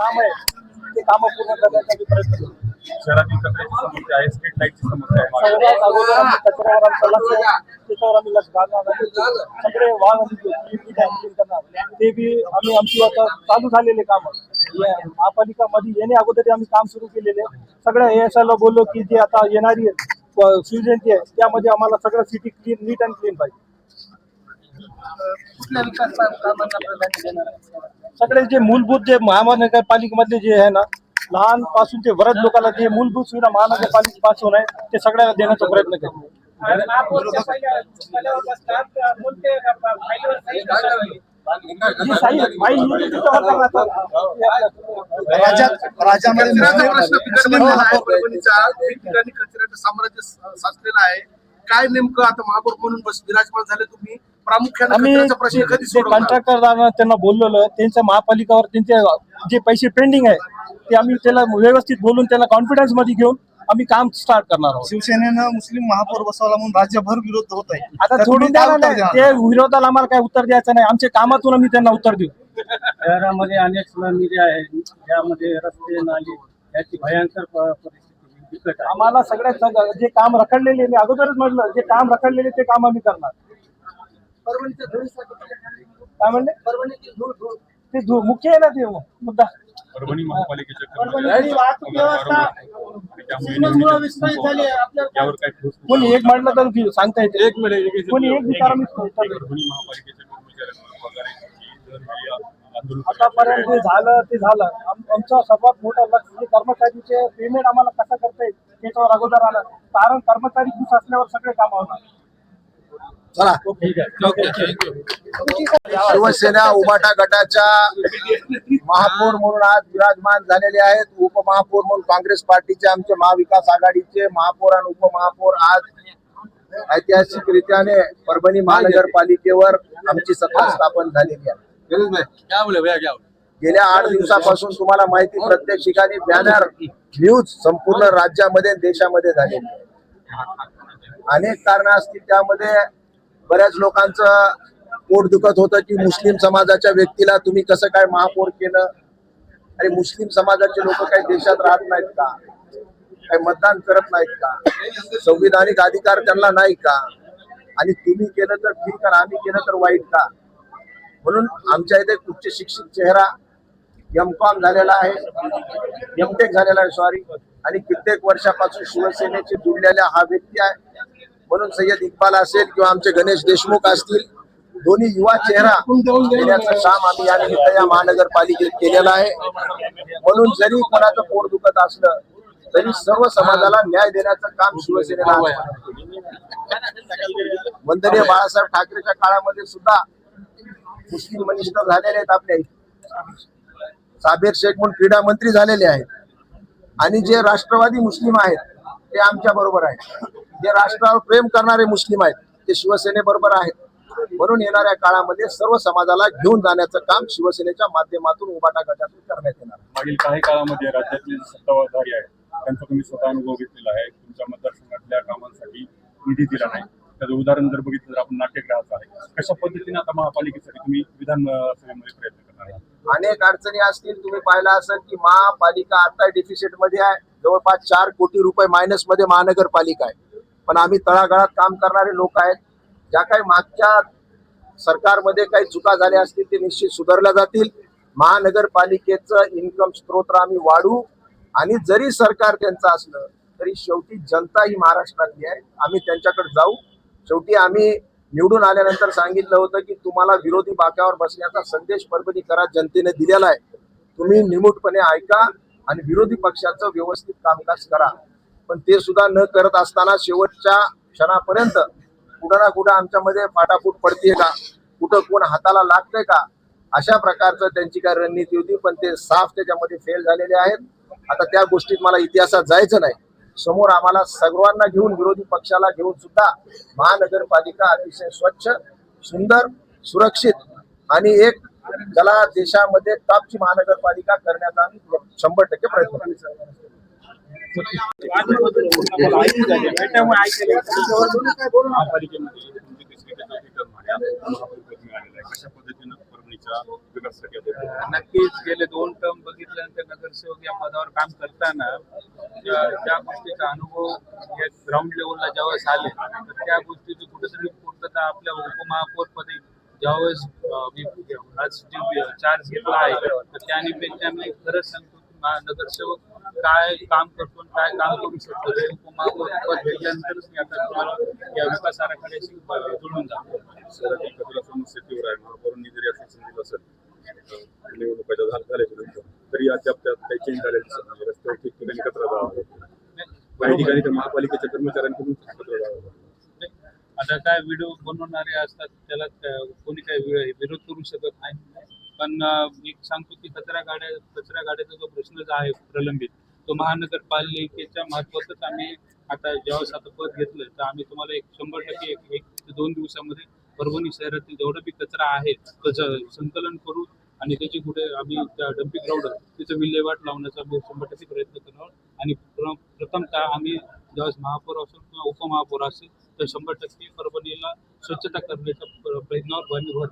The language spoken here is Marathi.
काम आहे. ते कामं पूर्ण करण्यासाठी प्रयत्न करू. शहरातील कचऱ्याची समस्या आहे स्ट्रीट लाईटची समस्या आहे. सगळ्यात अगोदर आम्ही कचऱ्यावर आमचं लक्ष त्याच्यावर आम्ही लक्ष घालणार. सगळे आम्ही clean करणार. ते बी आम्ही आमची आता चालू झालेले काम. महापालिका मध्ये येणे अगोदर आम्ही काम सुरू केलेले सगळ्या एएसआयला बोललो की जे आता येणारी आहे, शिवजयंती आहे त्यामध्ये आम्हाला सगळं city clean neat and clean पाहिजे. कुठल्या विकास कामांना प्राधान्य देणार आहे? सगळे जे मूलभूत जे महानगरपालिकेमधले जे आहे ना लहानपासून ते वरद लोकांना जे मूलभूत सुविधा महानगरपालिकेपासून आहे ते सगळ्याला देण्याचा प्रयत्न करतो. जी साई फाईल लिहिली त्याच्यावर करण्यात आलं. राज्यात राज्यामध्ये कचऱ्याचा प्रश्न मुस्लिम- बिकट मुस्लिम बनलेला आहे महापौर आहेत. परभणीचा ठिकठिकाणी कचऱ्याचं साम्राज्य सा- साचलेलं आहे काय नेमकं आता महापौर म्हणून बस विराजमान झाले तुम्ही प्रामुख्याने कॉन्ट्रॅक्टर त्यांना बोललेलं त्यांच्या महापालिकावर त्यांचे जे पैसे पेंडिंग आहे ते आम्ही त्याला व्यवस्थित बोलून त्याला कॉन्फिडन्समध्ये घेऊन आम्ही काम स्टार्ट करणार आहोत. शिवसेनेनं मुस्लिम महापौर बसवला म्हणून राज्यभर विरोध होत आहे. आता सोडून नाही. द्याल? ते विरोधाला आम्हाला काय उत्तर द्यायचं नाही. आमच्या कामातून आम्ही त्यांना उत्तर देऊ. शहरामध्ये अनेक स्लम आहेत ज्यामध्ये रस्ते नाली याची भयंकर परिस्थिती आहे. आम्हाला सगळ्यात सग- जे काम रखडलेले मी अगोदरच म्हटलं जे काम रखडलेले ते काम आम्ही करणार. काय म्हणले? धूळ धूळ. ते धु- मुख्य आहे ना ते मुद्दा. परभणी कोणी एक म्हटलं तर सांगता येते. एक मिनिट कोणी एक विचार आतापर्यंत जे झालं ते झालं. आम- आमचं सर्वात मोठं लक्ष जे कर्मचारीचे पेमेंट आम्हाला कसं करता येईल त्याच्यावर अगोदर आलं. कारण कर्मचारी खुश असल्यावर सगळे काम होणार चला. शिवसेना उबाटा गटाच्या महापौर म्हणून आज विराजमान झालेले आहेत. उपमहापौर म्हणून काँग्रेस पार्टीचे आमचे महाविकास आघाडीचे महापौर आणि उपमहापौर आज ऐतिहासिक रीत्याने परभणी महानगरपालिकेवर आमची सत्ता स्थापन झालेली आहे. गेल्या आठ दिवसापासून तुम्हाला माहिती प्रत्येक ठिकाणी बॅनर न्यूज संपूर्ण राज्यामध्ये देशामध्ये झालेली आहे. अनेक कारण असतील त्यामध्ये बऱ्याच लोकांचं पोट दुखत होतं की मुस्लिम समाजाच्या व्यक्तीला तुम्ही कसं काय महापौर केलं? आणि मुस्लिम समाजाचे लोक काही देशात राहत नाहीत का? काही मतदान करत नाहीत का? संविधानिक अधिकार त्यांना नाही का? आणि तुम्ही केलं तर ठीक आणि आम्ही केलं तर वाईट का? म्हणून आमच्या इथे उच्च शिक्षित चेहरा एम कॉम झालेला आहे. एमटेक झालेला आहे सॉरी आणि कित्येक वर्षापासून शिवसेनेचे जुडलेला हा व्यक्ती आहे. म्हणून सय्यद इक्बाल असेल किंवा आमचे गणेश देशमुख असतील दोन्ही युवा चेहरा देण्याचं काम आम्ही या निमित्त या महानगरपालिकेत केलेलं आहे. म्हणून जरी कोणाचं पोट दुखत असलं तरी सर्व समाजाला न्याय देण्याचं काम शिवसेनेला. वंदनीय बाळासाहेब ठाकरेच्या काळामध्ये सुद्धा मुस्लिम मनिष्ठ झालेले आहेत आपल्या इथे साबेर शेख म्हणून क्रीडा मंत्री झालेले आहेत. आणि जे राष्ट्रवादी मुस्लिम आहेत ते आमच्या बरोबर आहेत. जे राष्ट्रावर प्रेम करणारे मुस्लिम आहेत ते शिवसेने बरोबर आहेत. म्हणून येणाऱ्या काळामध्ये सर्व समाजाला घेऊन जाण्याचं काम शिवसेनेच्या माध्यमातून उबाटा गटातून करण्यात येणार. मागील काही काळामध्ये राज्यातले सत्ताधारी आहेत त्यांचा तुम्ही स्वतः अनुभव घेतलेला आहे. तुमच्या मतदारसंघातल्या कामांसाठी निधी दिला नाही. त्याचं उदाहरण जर बघितलं तर आपण नाट्यगृहाचं आहे. कशा पद्धतीने आता महापालिकेसाठी तुम्ही विधानसभेमध्ये प्रयत्न करणार आहात? अनेक अडचणी असतील तुम्ही पाहिलं असेल की महापालिका आता डिफिसिटमध्ये आहे. जवळपास चार कोटी रुपये मायनसमध्ये महानगरपालिका आहे. पण आम्ही तळागाळात काम करणारे लोक आहेत. ज्या काही मागच्या सरकारमध्ये काही चुका झाल्या असतील ते निश्चित सुधारल्या जातील. महानगरपालिकेचं इन्कम स्त्रोत आम्ही वाढवू आणि जरी सरकार त्यांचं असलं तरी शेवटी जनता ही महाराष्ट्रातली आहे. आम्ही त्यांच्याकडे जाऊ. शेवटी आम्ही निवडून आल्यानंतर सांगितलं होतं की तुम्हाला विरोधी बाकावर बसण्याचा संदेश परबडी करा जनतेने दिलेला आहे. तुम्ही निमूटपणे ऐका आणि विरोधी पक्षाचं व्यवस्थित कामकाज करा. पण ते सुद्धा न करत असताना शेवटच्या क्षणापर्यंत कुठं ना कुठं आमच्यामध्ये फाटाफूट पडतीये का? कुठं कोण हाताला लागतंय का? अशा प्रकारचं त्यांची काय रणनीती होती पण ते साफ त्याच्यामध्ये फेल झालेले आहेत. आता त्या गोष्टीत मला इतिहासात जायचं नाही. समोर आम्हाला सर्वांना घेऊन विरोधी पक्षाला घेऊन सुद्धा महानगरपालिका अतिशय स्वच्छ सुंदर सुरक्षित आणि एक ज्याला देशामध्ये टॉपची महानगरपालिका करण्याचा आम्ही शंभर टक्के प्रयत्न नक्कीच गेले दोन टर्म बघितल्यानंतर नगरसेवक या पदावर काम करताना ज्या गोष्टीचा अनुभव या ग्राउंड लेवलला ज्यावेळेस आले तर त्या गोष्टीची कुठेतरी पूर्तता आपल्या उपमहापौर पदी ज्यावेळेस मी आज चार्ज घेतला आहे तर त्या निमित्ताने खरंच सांगतो नगरसेवक काय काम करतो काय काम करू शकतो हे घेतल्यानंतरच मी आता तुम्हाला या विकास आराखड्याशी जुळून जातो. शहरातील कचरा समस्या तीव्र आहे. महापौरांनी जरी असेल. निवडणुकाच्या झाल्या तरी अद्याप त्यात काही चेंज झालेलं दिसत नाही. रस्त्यावर ठिकठिकाणी कचरा जावा. काही ठिकाणी तर महापालिकेच्या कर्मचाऱ्यांकडून कचरा जावा. आता काय व्हिडिओ बनवणारे असतात त्याला त्या- कोणी काही विरोध करू शकत नाही. पण मी सांगतो की कचरा गाड्या कचरा गाड्याचा जो प्रश्न आहे प्रलंबित तो महानगरपालिकेच्या महत्वाचंच आम्ही आता ज्यावेळेस आता पद घेतलं तर आम्ही तुम्हाला एक शंभर टक्के एक एक ते दोन दिवसामध्ये परभणी शहरातील जेवढा बी कचरा आहे त्याचं संकलन करू आणि त्याची कुठे आम्ही त्या डम्पिंग ग्राउंड तिचं विल्हेवाट लावण्याचा आम्ही शंभर टक्के प्रयत्न करणार. आणि प्र- प्रथमतः आम्ही ज्यावेळेस महापौर असेल किंवा उपमहापौर असेल तर शंभर टक्के परभणीला स्वच्छता करण्याच्या प्रयत्नावर भर